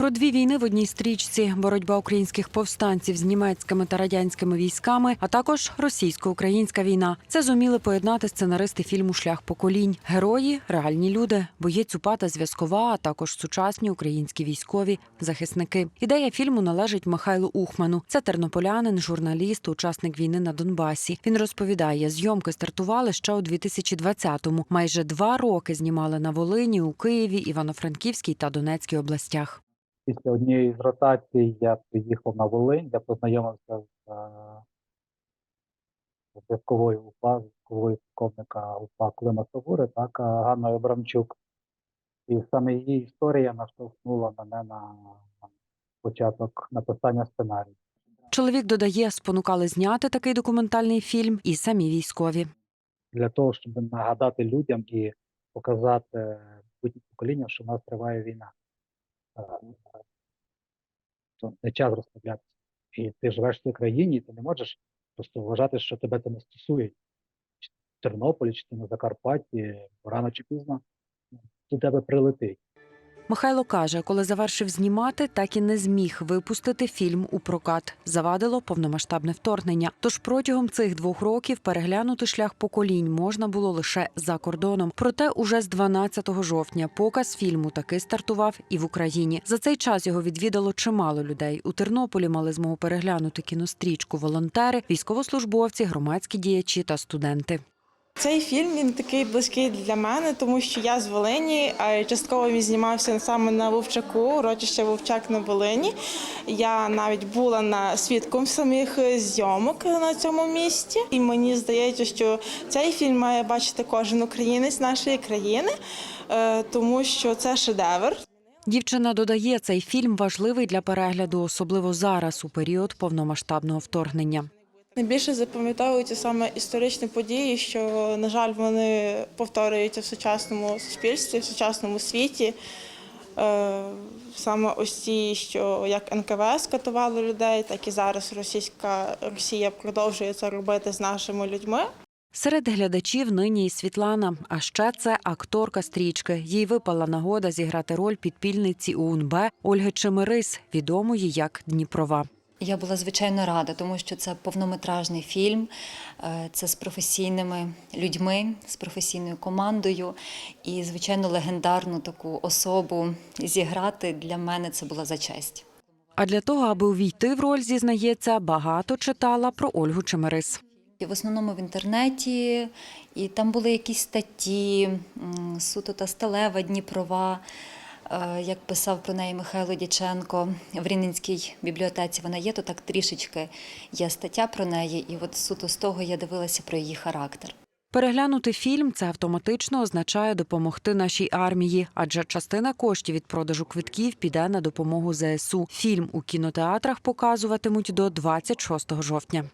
Про дві війни в одній стрічці: боротьба українських повстанців з німецькими та радянськими військами, а також російсько-українська війна. Це зуміли поєднати сценаристи фільму Шлях поколінь. Герої реальні люди, боєць УПА та зв'язкова, а також сучасні українські військові захисники. Ідея фільму належить Михайлу Ухману. Це тернополянин, журналіст, учасник війни на Донбасі. Він розповідає, зйомки стартували ще у 2020-му. Майже два роки знімали на Волині, у Києві, Івано-Франківській та Донецькій областях. Після однієї з ротацій я приїхав на Волинь, де познайомився з е, зв'язковою УПА, зв'язковою полковника УПА Клима Савури, так, е, Ганною Абрамчук. І саме її історія наштовхнула мене на початок написання сценарію. Чоловік додає, спонукали зняти такий документальний фільм і самі військові. Для того, щоб нагадати людям і показати будь покоління, що в нас триває війна. То не час розставлятися. І ти живеш в цій країні, і ти не можеш просто вважати, що тебе це не стосує. Чи в Тернополі, чи ти на Закарпатті, рано чи пізно ну, до тебе прилетить. Михайло каже, коли завершив знімати, так і не зміг випустити фільм у прокат. Завадило повномасштабне вторгнення. Тож протягом цих двох років переглянути шлях поколінь можна було лише за кордоном. Проте уже з 12 жовтня показ фільму таки стартував і в Україні. За цей час його відвідало чимало людей. У Тернополі мали змогу переглянути кінострічку волонтери, військовослужбовці, громадські діячі та студенти. Цей фільм він такий близький для мене, тому що я з Волині, а частково він знімався саме на Вовчаку, урочище Вовчак на Волині. Я навіть була на свідком самих зйомок на цьому місці, і мені здається, що цей фільм має бачити кожен українець нашої країни, е, тому що це шедевр. Дівчина додає, цей фільм важливий для перегляду, особливо зараз, у період повномасштабного вторгнення. Найбільше запам'ятовуються саме історичні події, що, на жаль, вони повторюються в сучасному суспільстві, в сучасному світі. Е, Саме ось ці, що як НКВС катували людей, так і зараз російська Росія продовжує це робити з нашими людьми. Серед глядачів нині і Світлана. А ще це акторка стрічки. Їй випала нагода зіграти роль підпільниці УНБ Ольги Чемерис, відомої як Дніпрова. Я була звичайно рада, тому що це повнометражний фільм, е, це з професійними людьми, з професійною командою. І, звичайно, легендарну таку особу зіграти для мене це була за честь. А для того, аби увійти в роль, зізнається, багато читала про Ольгу Чемерис. І в основному в інтернеті, і там були якісь статті, суто та сталева Дніпрова. Е, Як писав про неї Михайло Дяченко в Рівненській бібліотеці, вона є, то так трішечки є стаття про неї, і от суто з того я дивилася про її характер. Переглянути фільм це автоматично означає допомогти нашій армії, адже частина коштів від продажу квитків піде на допомогу ЗСУ. Фільм у кінотеатрах показуватимуть до 26 жовтня.